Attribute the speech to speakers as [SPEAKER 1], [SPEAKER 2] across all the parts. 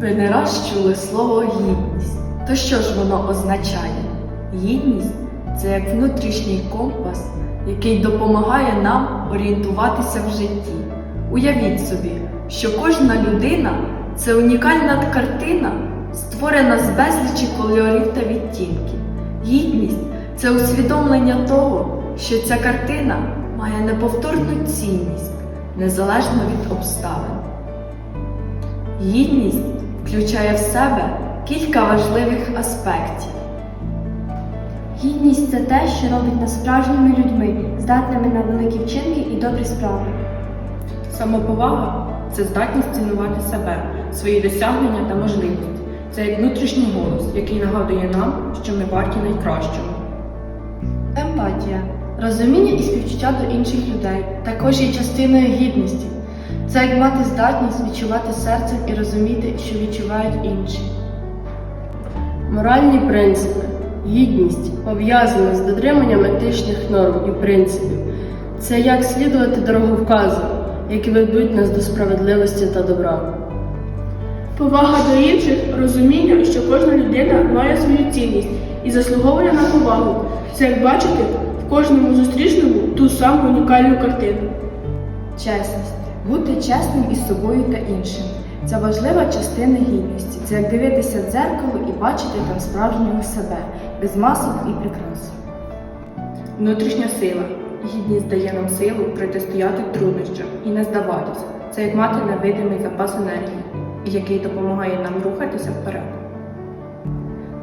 [SPEAKER 1] Ви не раз чули слово гідність. То що ж воно означає? Гідність це як внутрішній компас, який допомагає нам орієнтуватися в житті. Уявіть собі, що кожна людина це унікальна картина, створена з безлічі кольорів та відтінків. Гідність це усвідомлення того, що ця картина має неповторну цінність, незалежно від обставин. Гідність включає в себе кілька важливих аспектів.
[SPEAKER 2] Гідність це те, що робить нас справжніми людьми, здатними на великі вчинки і добрі справи.
[SPEAKER 3] Самоповага це здатність цінувати себе, свої досягнення та можливості. Це як внутрішній голос, який нагадує нам, що ми варті найкращого.
[SPEAKER 4] Емпатія, розуміння і співчуття до інших людей також є частиною гідності. Це як мати здатність відчувати серцем і розуміти, що відчувають інші.
[SPEAKER 5] Моральні принципи. Гідність пов'язана з дотриманням етичних норм і принципів. Це як слідувати дороговказам, які ведуть нас до справедливості та добра.
[SPEAKER 6] Повага до інших розуміння, що кожна людина має свою цінність і заслуговує на повагу. Це як бачити в кожному зустрічному ту саму унікальну картину.
[SPEAKER 1] Чесність бути чесним із собою та іншим. Це важлива частина гідності. Це як дивитися в дзеркало і бачити там справжнього себе, без масок і прикрас.
[SPEAKER 3] Внутрішня сила. Гідність дає нам силу протистояти труднощам і не здаватися. Це як мати невидимий запас енергії, який допомагає нам рухатися вперед.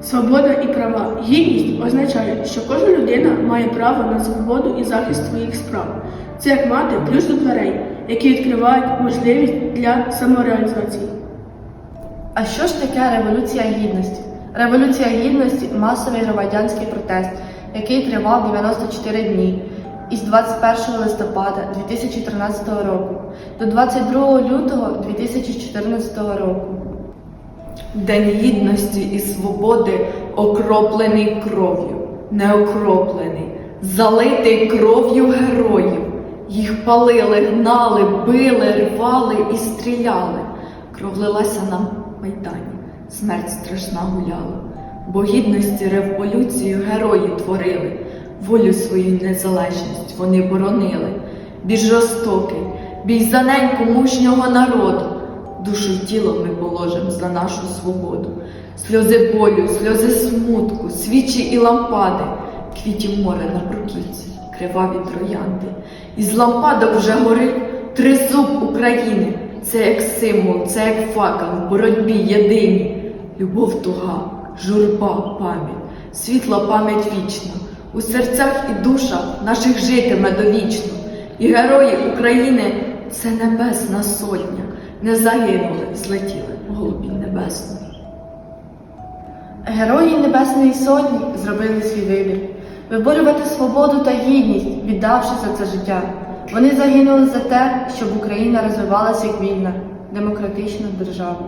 [SPEAKER 6] Свобода і права. Гідність означає, що кожна людина має право на свободу і захист своїх справ. Це як мати ключ до дверей, які відкривають можливість для самореалізації.
[SPEAKER 4] А що ж таке Революція Гідності? Революція Гідності масовий громадянський протест, який тривав 94 дні із 21 листопада 2013 року до 22 лютого 2014 року.
[SPEAKER 1] День гідності і свободи окроплений кров'ю, не окроплений, залитий кров'ю героїв. Їх палили, гнали, били, рвали і стріляли. Кров лилася на майдані, смерть страшна гуляла. Бо гідності революцію герої творили, волю свою незалежність вони боронили. Бій жорстокий, бій за неньку мужнього народу. Душу тіло ми положим за нашу свободу, сльози болю, сльози смутку, свічі і лампади, квітів море на бруківці, криваві троянди. Із лампадок вже горить тризуб України. Це як символ, це як факел в боротьбі єдині. Любов туга, журба, пам'ять, світла пам'ять вічна. У серцях і душах наших житиме довічно. І герої України це небесна сотня не загинули, злетіли в голубі небесної.
[SPEAKER 4] Герої Небесної Сотні зробили свій вибір виборювати свободу та гідність, віддавши за це життя. Вони загинули за те, щоб Україна розвивалася як вільна, демократична держава.